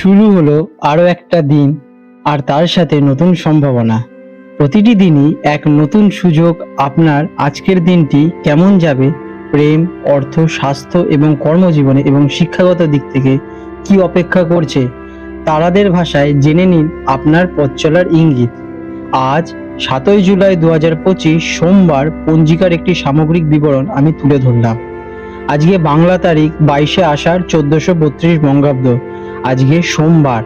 শুরু হলো আরও একটা দিন, আর তার সাথে নতুন সম্ভাবনা। প্রতিটি দিনই এক নতুন সুযোগ আপনার আজকের দিনটি কেমন যাবে? প্রেম, অর্থ, স্বাস্থ্য এবং কর্মজীবনে এবং শিক্ষাগত দিক থেকে কি অপেক্ষা করছে? তারাদের ভাষায় জেনে নিন আপনার পথ চলার ইঙ্গিত। আজ, সাতই জুলাই দু হাজার পঁচিশ, সোমবার পঞ্জিকার একটি সামগ্রিক বিবরণ আমি তুলে ধরলাম। আজকে বাংলা তারিখ বাইশে আষাঢ় চোদ্দশো বত্রিশ বঙ্গাব্দ। আজকে সোমবার।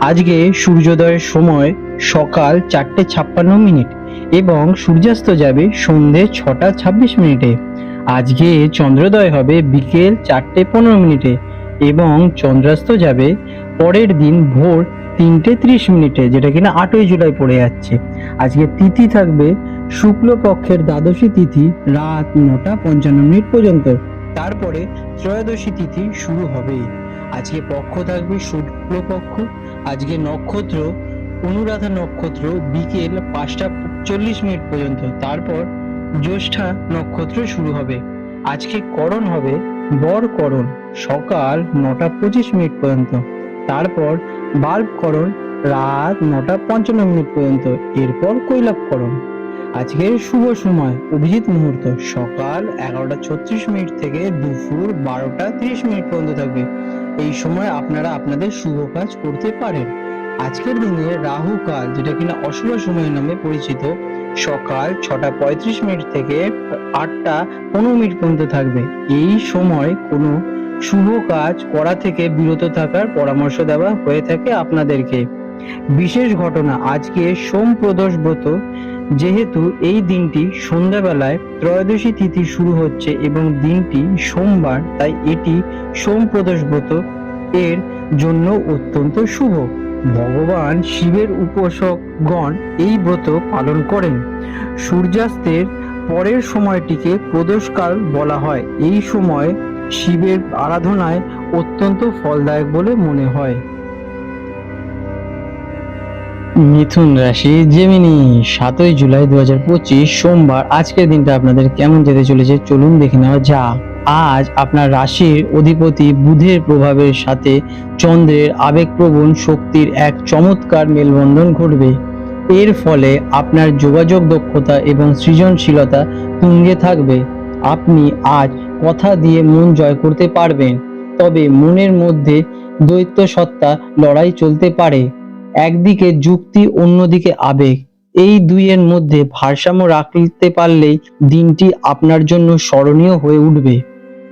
আজকে সূর্যোদয়ের সময় সকাল চারটে ছাপ্পান্ন মিনিট এবং সূর্যাস্ত যাবে সন্ধে ছটা ছাব্বিশ মিনিটে। আজকে চন্দ্রোদয় হবে বিকেল চারটে পনেরো মিনিটে এবং চন্দ্রাস্ত যাবে পরের দিন ভোর তিনটে ত্রিশ মিনিটে, যেটা কিনা আটই জুলাই পড়ে যাচ্ছে। আজকে তিথি থাকবে শুক্লপক্ষের দ্বাদশী তিথি রাত নটা পঞ্চান্ন মিনিট পর্যন্ত। তারপরে ত্রয়োদশী তিথি শুরু হবে। আজকে পক্ষ থাকবে শুক্লপক্ষ, আজকে নক্ষত্র, অনুরাধা নক্ষত্র, বিকেল পাঁচটা চল্লিশ মিনিট পর্যন্ত। তারপর জ্যৈষ্ঠা নক্ষত্র শুরু হবে। আজকে করণ হবে বর করণ, সকাল নটা পঁচিশ মিনিট পর্যন্ত। তারপর বাল্ব করণ, রাত নটা পঞ্চান্ন মিনিট পর্যন্ত। এরপর কৈলাপ করণ। আজকের শুভ সময়, অভিজিৎ মুহূর্ত। সকাল এগারোটা ছত্রিশ মিনিট থেকে দুপুর বারোটা তিরিশ মিনিট পর্যন্ত থাকবে। এই সময় আপনারা আপনাদের শুভ কাজ করতে পারেন। আজকের দিনে রাহু কাল যেটা কিনা অশুভ সময় নামে পরিচিত, সকাল ছটা পঁয়ত্রিশ মিনিট থেকে আটটা পনেরো মিনিট পর্যন্ত থাকবে। এই সময় কোনো শুভ কাজ করা থেকে বিরত থাকার পরামর্শ দেওয়া হয়ে থাকে আপনাদেরকে। বিশেষ ঘটনা, আজকে সোম প্রদোষ ব্রত যেহেতু এই দিনটি সন্ধ্যাবেলায় ত্রয়োদশী তিথি শুরু হচ্ছে এবং দিনটি সোমবার, তাই এটি সোম প্রদোষ ব্রত এর জন্য অত্যন্ত শুভ। ভগবান শিবের উপাসকগণ এই ব্রত পালন করেন। সূর্যাস্তের পরের সময়টিকে প্রদোষকাল বলা হয়। এই সময় শিবের আরাধনায় অত্যন্ত ফলদায়ক বলে মনে হয়। মিথুন রাশি জেমিনি সাতই জুলাই দু হাজার পঁচিশ, সোমবার। আজকের দিনটা আপনাদের কেমন যেতে চলেছে? চলুন দেখে নেওয়া যা আজ আপনার রাশির অধিপতি বুধের প্রভাবের সাথে চন্দ্রের আবেগপ্রবণ শক্তির এক চমৎকার মেলবন্ধন ঘটবে। এর ফলে আপনার যোগাযোগ দক্ষতা এবং সৃজনশীলতা তুঙ্গে থাকবে। আপনি আজ কথা দিয়ে মন জয় করতে পারবেন, তবে মনের মধ্যে দৈত্য সত্তা লড়াই চলতে পারে। একদিকে যুক্তি, অন্যদিকে আবেগ। এই দুইয়ের মধ্যে ভারসাম্য রাখতে পারলেই দিনটি আপনার জন্য স্মরণীয় হয়ে উঠবে।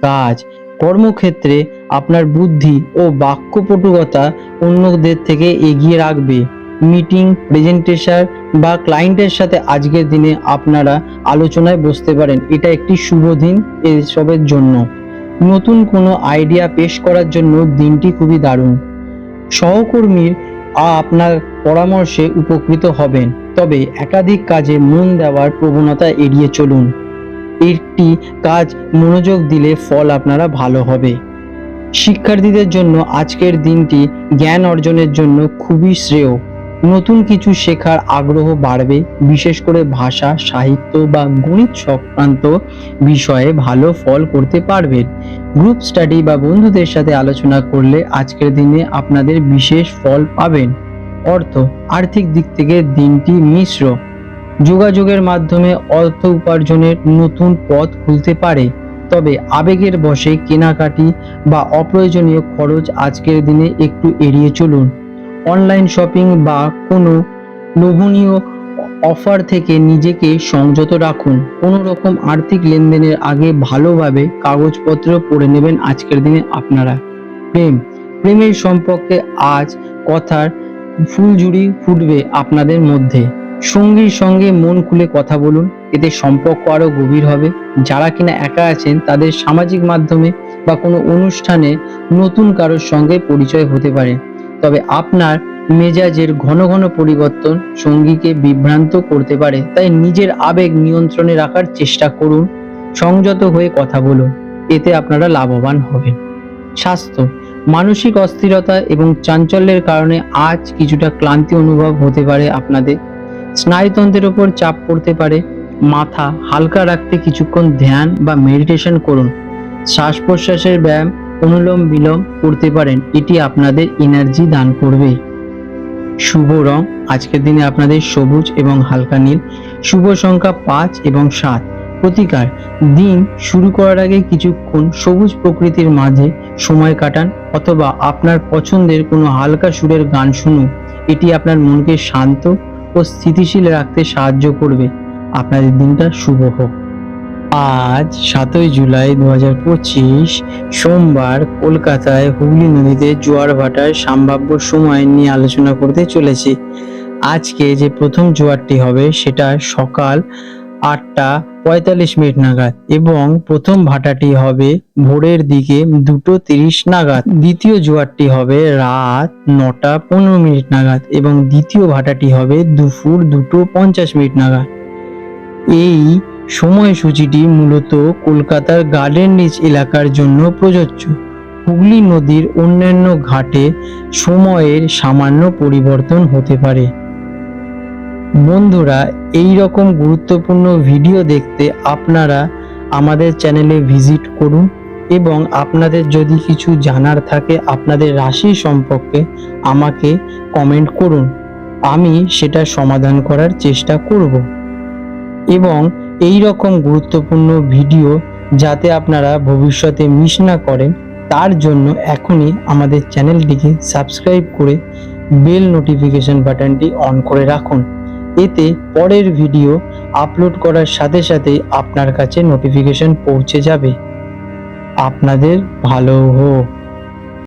কাজ, কর্মক্ষেত্রে আপনার বুদ্ধি ও বাক্যপটুকতা অন্যদের থেকে এগিয়ে রাখবে। মিটিং, প্রেজেন্টেশন বা ক্লায়েন্টের সাথে আজকের দিনে আপনারা আলোচনায় বসতে পারেন। এটা একটি শুভ দিন এসবের জন্য। নতুন কোনো আইডিয়া পেশ করার জন্য দিনটি খুবই দারুণ। সহকর্মীর আপনার পরামর্শে উপকৃত হবেন। তবে একাধিক কাজে মন দেওয়ার প্রবণতা এড়িয়ে চলুন। একটি কাজ মনোযোগ দিলে ফল আপনারা ভালো হবে। শিক্ষার্থীদের জন্য আজকের দিনটি জ্ঞান অর্জনের জন্য খুবই শ্রেয়। নতুন কিছু শেখার আগ্রহ বাড়বে, বিশেষ করে ভাষা, সাহিত্য বা গণিত সংক্রান্ত বিষয়ে ভালো ফল করতে পারবেন। গ্রুপ স্টাডি বা বন্ধুদের সাথে আলোচনা করলে আজকের দিনে আপনাদের বিশেষ ফল পাবেন। অর্থ, আর্থিক দিক থেকে দিনটি মিশ্র। যোগাযোগের মাধ্যমে অর্থ উপার্জনের নতুন পথ খুলতে পারে। তবে আবেগের বশে কেনাকাটি বা অপ্রয়োজনীয় খরচ আজকের দিনে একটু এড়িয়ে চলুন। অনলাইন শপিং বা কোনো লোভনীয় অফার থেকে নিজেকে সংযত রাখুন। কোনো রকম আর্থিক লেনদেনের আগে ভালোভাবে কাগজপত্র পড়ে নেবেন আজকের দিনে আপনারা। প্রেম, প্রেমের সম্পর্কে আজ কথার ফুলঝুরি ফুটবে আপনাদের মধ্যে। সঙ্গীর সঙ্গে মন খুলে কথা বলুন, এতে সম্পর্ক আরও গভীর হবে। যারা কিনা একা আছেন, তাদের সামাজিক মাধ্যমে বা কোনো অনুষ্ঠানে নতুন কারোর সঙ্গে পরিচয় হতে পারে। তবে আপনার মেজাজের ঘন ঘন পরিবর্তন সঙ্গীকে বিভ্রান্ত করতে পারে, তাই নিজের আবেগ নিয়ন্ত্রণে রাখার চেষ্টা করুন, সংযত হয়ে কথা বলুন, এতে আপনারা লাভবান হবেন। স্বাস্থ্য, মানসিক অস্থিরতা এবং চাঞ্চল্যের কারণে আজ কিছুটা ক্লান্তি অনুভব হতে পারে আপনাদের। স্নায়ুতন্ত্রের ওপর চাপ পড়তে পারে, মাথা হালকা রাখতে কিছুক্ষণ ধ্যান বা মেডিটেশন করুন। শ্বাস প্রশ্বাসের ব্যায়াম অনুলোম বিলোম করতে পারেন, এটি আপনাদের এনার্জি দান করবে। শুভ রং, আজকের দিনে আপনাদের সবুজ এবং হালকা নীল। শুভ সংখ্যা পাঁচ এবং সাত। প্রতিকার, দিন শুরু করার আগে কিছুক্ষণ সবুজ প্রকৃতির মাঝে সময় কাটান, অথবা আপনার পছন্দের কোনো হালকা সুরের গান শুনুন। এটি আপনার মনকে শান্ত ও স্থিতিশীল রাখতে সাহায্য করবে। আপনাদের দিনটা শুভ হোক। আজ সাতই জুলাই দু হাজার পঁচিশ সোমবার কলকাতায় হুগলি নদীতে জোয়ার ভাটার সম্ভাব্য সময় নিয়ে আলোচনা করতে চলেছি। আজকে যে প্রথম জোয়ারটি হবে সেটা সকাল আটটা পঁয়তাল্লিশ মিনিট নাগাদ এবং প্রথম ভাটাটি হবে ভোরের দিকে দুটো তিরিশ নাগাদ। দ্বিতীয় জোয়ারটি হবে রাত নটা পনেরো মিনিট নাগাদ এবং দ্বিতীয় ভাটাটি হবে দুপুর দুটো পঞ্চাশ মিনিট নাগাদ। এই সময়সূচিটি মূলত কলকাতার গার্ডেন রিচ এলাকার জন্য প্রযোজ্য। হুগলি নদীর অন্যান্য ঘাটে সময়ের সামান্য পরিবর্তন হতে পারে। বন্ধুরা, এই রকম গুরুত্বপূর্ণ ভিডিও দেখতে আপনারা আমাদের চ্যানেলে ভিজিট করুন এবং আপনাদের যদি কিছু জানার থাকে আপনাদের রাশি সম্পর্কে আমাকে কমেন্ট করুন। আমি সেটা সমাধান করার চেষ্টা করব। এবং এই রকম গুরুত্বপূর্ণ ভিডিও যাতে আপনারা ভবিষ্যতে মিস না করেন, তার জন্য এখনই আমাদের চ্যানেলটিকে সাবস্ক্রাইব করে বেল নোটিফিকেশন বাটনটি অন করে রাখুন। এতে পরের ভিডিও আপলোড করার সাথে সাথে আপনার কাছে নোটিফিকেশন পৌঁছে যাবে। আপনাদের ভালো হোক।